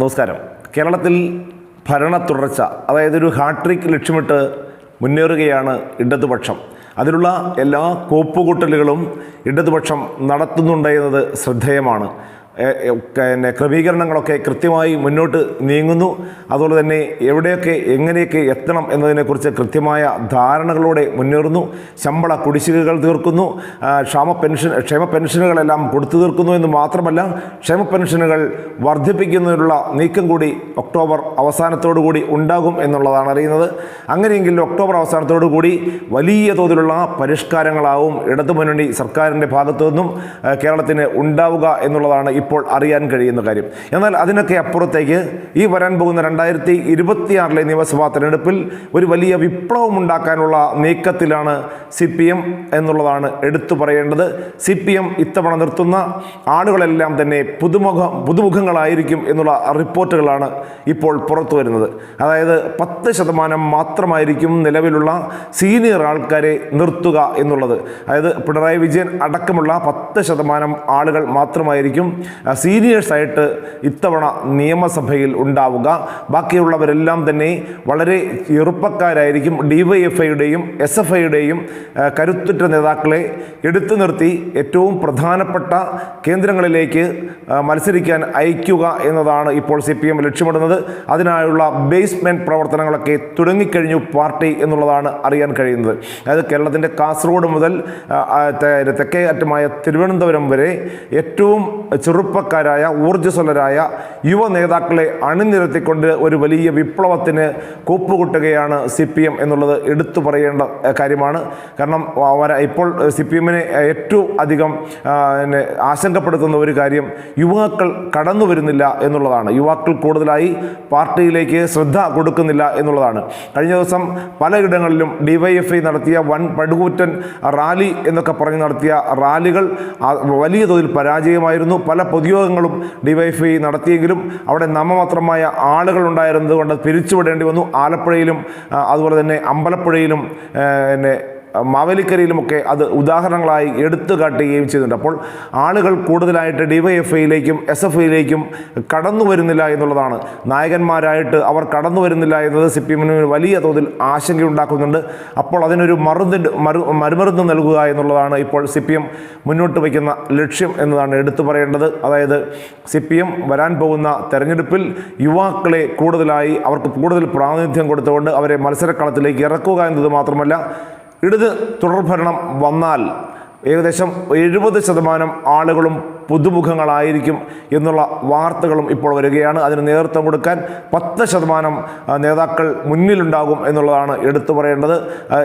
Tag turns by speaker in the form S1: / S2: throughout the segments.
S1: നമസ്കാരം. കേരളത്തിൽ ഭരണ തുടർച്ച അതായത് ഒരു ഹാട്രിക് ലക്ഷ്യമിട്ട് മുന്നേറുകയാണ് ഇടതുപക്ഷം. അതിനുള്ള എല്ലാ കോപ്പുകൂട്ടലുകളും ഇടതുപക്ഷം നടത്തുന്നുണ്ട് ശ്രദ്ധേയമാണ്. പിന്നെ ക്രമീകരണങ്ങളൊക്കെ കൃത്യമായി മുന്നോട്ട് നീങ്ങുന്നു. അതുപോലെ തന്നെ എവിടെയൊക്കെ എങ്ങനെയൊക്കെ എത്തണം എന്നതിനെക്കുറിച്ച് കൃത്യമായ ധാരണകളോടെ മുന്നേറുന്നു. ശമ്പള കുടിശ്ശികകൾ തീർക്കുന്നു. ക്ഷാമ പെൻഷൻ ക്ഷേമ പെൻഷനുകളെല്ലാം കൊടുത്തു തീർക്കുന്നു എന്ന് മാത്രമല്ല ക്ഷേമ പെൻഷനുകൾ വർദ്ധിപ്പിക്കുന്നതിനുള്ള നീക്കം കൂടി ഒക്ടോബർ അവസാനത്തോടു കൂടി ഉണ്ടാകും എന്നുള്ളതാണ് അറിയുന്നത്. അങ്ങനെയെങ്കിൽ ഒക്ടോബർ അവസാനത്തോടു കൂടി വലിയ തോതിലുള്ള പരിഷ്കാരങ്ങളാവും ഇടതുമുന്നണി സർക്കാരിന്റെ ഭാഗത്തു നിന്നും കേരളത്തിന് ഉണ്ടാവുക എന്നുള്ളതാണ് ഇപ്പോൾ അറിയാൻ കഴിയുന്ന കാര്യം. എന്നാൽ അതിനൊക്കെ അപ്പുറത്തേക്ക് ഈ വരാൻ പോകുന്ന രണ്ടായിരത്തി ഇരുപത്തിയാറിലെ നിയമസഭാ തെരഞ്ഞെടുപ്പിൽ ഒരു വലിയ വിപ്ലവം ഉണ്ടാക്കാനുള്ള നീക്കത്തിലാണ് സി പി എം എന്നുള്ളതാണ് എടുത്തു പറയേണ്ടത്. സി പി എം ഇത്തവണ നിർത്തുന്ന ആളുകളെല്ലാം തന്നെ പുതുമുഖ പുതുമുഖങ്ങളായിരിക്കും എന്നുള്ള റിപ്പോർട്ടുകളാണ് ഇപ്പോൾ പുറത്തു വരുന്നത്. അതായത് പത്ത് ശതമാനം മാത്രമായിരിക്കും നിലവിലുള്ള സീനിയർ ആൾക്കാരെ നിർത്തുക എന്നുള്ളത്. അതായത് പിണറായി വിജയൻ അടക്കമുള്ള പത്ത് ശതമാനം ആളുകൾ മാത്രമായിരിക്കും സീനിയേഴ്സായിട്ട് ഇത്തവണ നിയമസഭയിൽ ഉണ്ടാവുക. ബാക്കിയുള്ളവരെല്ലാം തന്നെ വളരെ ചെറുപ്പക്കാരായിരിക്കും. ഡിവൈഎഫ്ഐയുടെയും എസ് എഫ് ഐയുടെയും കരുത്തുറ്റ നേതാക്കളെ എടുത്തു നിർത്തി ഏറ്റവും പ്രധാനപ്പെട്ട കേന്ദ്രങ്ങളിലേക്ക് മത്സരിക്കാൻ അയക്കുക എന്നതാണ് ഇപ്പോൾ സി പി എം ലക്ഷ്യമിടുന്നത്. അതിനായുള്ള ബേസ്മെന്റ് പ്രവർത്തനങ്ങളൊക്കെ തുടങ്ങിക്കഴിഞ്ഞു പാർട്ടി എന്നുള്ളതാണ് അറിയാൻ കഴിയുന്നത്. അതായത് കേരളത്തിന്റെ കാസർഗോഡ് മുതൽ തെക്കേ അറ്റമായ തിരുവനന്തപുരം വരെ ഏറ്റവും ചെറുപ്പക്കാരായ ഊർജസ്വലരായ യുവ നേതാക്കളെ അണിനിരത്തിക്കൊണ്ട് ഒരു വലിയ വിപ്ലവത്തിന് കൂപ്പുകുട്ടുകയാണ് സി പി എം എന്നുള്ളത് എടുത്തു പറയേണ്ട കാര്യമാണ്. കാരണം ഇപ്പോൾ സി പി എമ്മിനെ ഏറ്റവും അധികം പിന്നെ ആശങ്കപ്പെടുത്തുന്ന ഒരു കാര്യം യുവാക്കൾ കടന്നു വരുന്നില്ല എന്നുള്ളതാണ്. യുവാക്കൾ കൂടുതലായി പാർട്ടിയിലേക്ക് ശ്രദ്ധ കൊടുക്കുന്നില്ല എന്നുള്ളതാണ്. കഴിഞ്ഞ ദിവസം പലയിടങ്ങളിലും ഡിവൈഎഫ്ഐ നടത്തിയ വൻ പടുകൂറ്റൻ റാലി എന്നൊക്കെ പറഞ്ഞ് നടത്തിയ റാലികൾ വലിയ തോതിൽ പരാജയമായിരുന്നു. പല പൊതുയോഗങ്ങളും ഡിവൈഫൈ നടത്തിയെങ്കിലും അവിടെ നാമമാത്രമായ ആളുകൾ ഉണ്ടായിരുന്നതുകൊണ്ട് പിരിച്ചുവിടേണ്ടി വന്നു. ആലപ്പുഴയിലും അതുപോലെ തന്നെ അമ്പലപ്പുഴയിലും പിന്നെ മാവേലിക്കരയിലുമൊക്കെ അത് ഉദാഹരണങ്ങളായി എടുത്തു കാട്ടുകയും ചെയ്തിട്ടുണ്ട്. അപ്പോൾ ആളുകൾ കൂടുതലായിട്ട് ഡിവൈഎഫ്ഐയിലേക്കും എസ് എഫ് ഐയിലേക്കും കടന്നു വരുന്നില്ല എന്നുള്ളതാണ്. നായകന്മാരായിട്ട് അവർ കടന്നു വരുന്നില്ല എന്നത് സി പി എമ്മിന് വലിയ തോതിൽ ആശങ്കയുണ്ടാക്കുന്നുണ്ട്. അപ്പോൾ അതിനൊരു മറുതി മറു മറുമരുന്ന് നൽകുക എന്നുള്ളതാണ് ഇപ്പോൾ സി പി എം മുന്നോട്ട് വയ്ക്കുന്ന ലക്ഷ്യം എന്നതാണ് എടുത്തു പറയേണ്ടത്. അതായത് സി പി എം വരാൻ പോകുന്ന തെരഞ്ഞെടുപ്പിൽ യുവാക്കളെ കൂടുതലായി അവർക്ക് കൂടുതൽ പ്രാതിനിധ്യം കൊടുത്തുകൊണ്ട് അവരെ മത്സരക്കളത്തിലേക്ക് ഇറക്കുക എന്നത് മാത്രമല്ല ഇടത് തുടർഭരണം വന്നാൽ ഏകദേശം എഴുപത് ശതമാനം ആളുകളും പുതുമുഖങ്ങളായിരിക്കും എന്നുള്ള വാർത്തകളും ഇപ്പോൾ വരികയാണ്. അതിന് നേതൃത്വം കൊടുക്കാൻ പത്ത് ശതമാനം നേതാക്കൾ മുന്നിലുണ്ടാകും എന്നുള്ളതാണ് എടുത്തു പറയേണ്ടത്.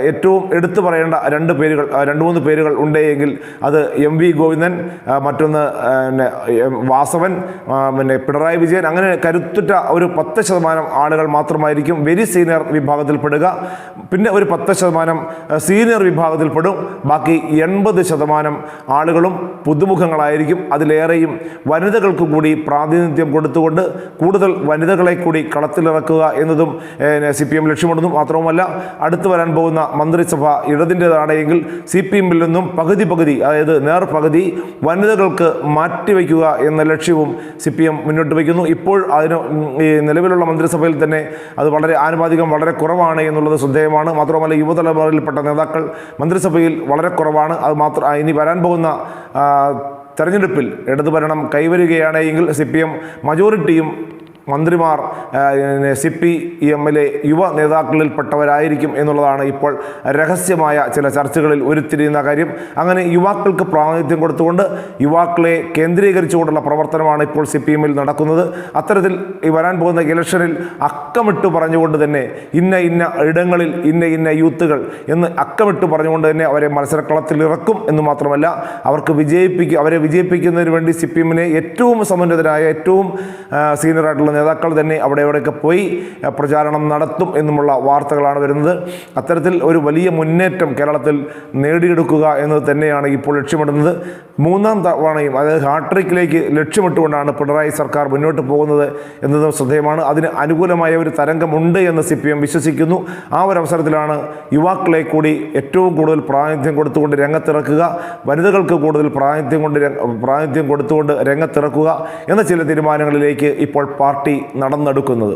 S1: ഏറ്റവും എടുത്തു പറയേണ്ട രണ്ട് പേരുകൾ രണ്ട് മൂന്ന് പേരുകൾ ഉണ്ടെങ്കിൽ അത് എം വി ഗോവിന്ദൻ മറ്റൊന്ന് വാസവൻ പിന്നെ പിണറായി വിജയൻ. അങ്ങനെ കരുത്തുറ്റ ഒരു പത്ത് ശതമാനം ആളുകൾ മാത്രമായിരിക്കും. വെരി സീനിയർ വിഭാഗത്തിൽപ്പെടുക. പിന്നെ ഒരു പത്ത് ശതമാനം സീനിയർ വിഭാഗത്തിൽപ്പെടും. ബാക്കി എൺപത് ശതമാനം ആളുകളും പുതുമുഖങ്ങളായിരിക്കും. അതിലേറെയും വനിതകൾക്ക് കൂടി പ്രാതിനിധ്യം കൊടുത്തുകൊണ്ട് കൂടുതൽ വനിതകളെ കൂടി കളത്തിലിറക്കുക എന്നതും സി പി എം ലക്ഷ്യമിടുന്നു മാത്രവുമല്ല അടുത്തു വരാൻ പോകുന്ന മന്ത്രിസഭ ഇടതിന്റെതാണെങ്കിൽ സി പി എമ്മിൽ നിന്നും പകുതി പകുതി അതായത് നേർ പകുതി വനിതകൾക്ക് മാറ്റിവെക്കുക എന്ന ലക്ഷ്യവും സി പി എം മുന്നോട്ട് വയ്ക്കുന്നു. ഇപ്പോൾ അതിന് ഈ നിലവിലുള്ള മന്ത്രിസഭയിൽ തന്നെ അത് വളരെ ആനുപാതികം വളരെ കുറവാണ് എന്നുള്ളത് ശ്രദ്ധേയമാണ്. മാത്രമല്ല യുവതലമുറയിൽപ്പെട്ട നേതാക്കൾ മന്ത്രിസഭയിൽ വളരെ കുറവാണ്. അത് മാത്രം ഇനി വരാൻ പോകുന്ന തെരഞ്ഞെടുപ്പിൽ ഇടതുഭരണം കൈവരികയാണെങ്കിൽ സി പി എം മജോറിറ്റിയും മന്ത്രിമാർ C P M L A യുവ നേതാക്കളിൽപ്പെട്ടവരായിരിക്കും എന്നുള്ളതാണ് ഇപ്പോൾ രഹസ്യമായ ചില ചർച്ചകളിൽ ഉരുത്തിരിയുന്ന കാര്യം. അങ്ങനെ യുവാക്കൾക്ക് പ്രാതിനിധ്യം കൊടുത്തുകൊണ്ട് യുവാക്കളെ കേന്ദ്രീകരിച്ചുകൊണ്ടുള്ള പ്രവർത്തനമാണ് ഇപ്പോൾ സി പി എമ്മിൽ നടക്കുന്നത്. അത്തരത്തിൽ ഈ വരാൻ പോകുന്ന ഇലക്ഷനിൽ അക്കമിട്ട് പറഞ്ഞുകൊണ്ട് തന്നെ ഇന്ന ഇന്ന ഇടങ്ങളിൽ ഇന്ന ഇന്ന യൂത്തുകൾ എന്ന് അക്കമിട്ട് പറഞ്ഞുകൊണ്ട് തന്നെ അവരെ മത്സരക്കളത്തിൽ ഇറക്കും എന്ന് മാത്രമല്ല അവർക്ക് വിജയിപ്പിക്കുക അവരെ വിജയിപ്പിക്കുന്നതിന് വേണ്ടി സി പി എമ്മിനെ ഏറ്റവും സമുന്നതരായ ഏറ്റവും സീനിയറായിട്ടുള്ള നേതാക്കൾ തന്നെ അവിടെ എവിടെയൊക്കെ പോയി പ്രചാരണം നടത്തും എന്നുമുള്ള വാർത്തകളാണ് വരുന്നത്. അത്തരത്തിൽ ഒരു വലിയ മുന്നേറ്റം കേരളത്തിൽ നേടിയെടുക്കുക എന്നത് തന്നെയാണ് ഇപ്പോൾ ലക്ഷ്യമിടുന്നത്. മൂന്നാം തവണയും അതായത് ഹാട്രിക്കിലേക്ക് ലക്ഷ്യമിട്ടുകൊണ്ടാണ് പിണറായി സർക്കാർ മുന്നോട്ട് പോകുന്നത് എന്നതും ശ്രദ്ധേയമാണ്. അതിന് അനുകൂലമായ ഒരു തരംഗമുണ്ട് എന്ന് സി പി എം വിശ്വസിക്കുന്നു. ആ ഒരു അവസരത്തിലാണ് യുവാക്കളെ കൂടി ഏറ്റവും കൂടുതൽ പ്രാതിനിധ്യം കൊടുത്തുകൊണ്ട് രംഗത്തിറക്കുക വനിതകൾക്ക് കൂടുതൽ പ്രാതിനിധ്യം കൊണ്ട് പ്രാതിനിധ്യം കൊടുത്തുകൊണ്ട് രംഗത്തിറക്കുക എന്ന ചില തീരുമാനങ്ങളിലേക്ക് ഇപ്പോൾ പാർട്ടി പാർട്ടി നടന്നെടുക്കുന്നത്.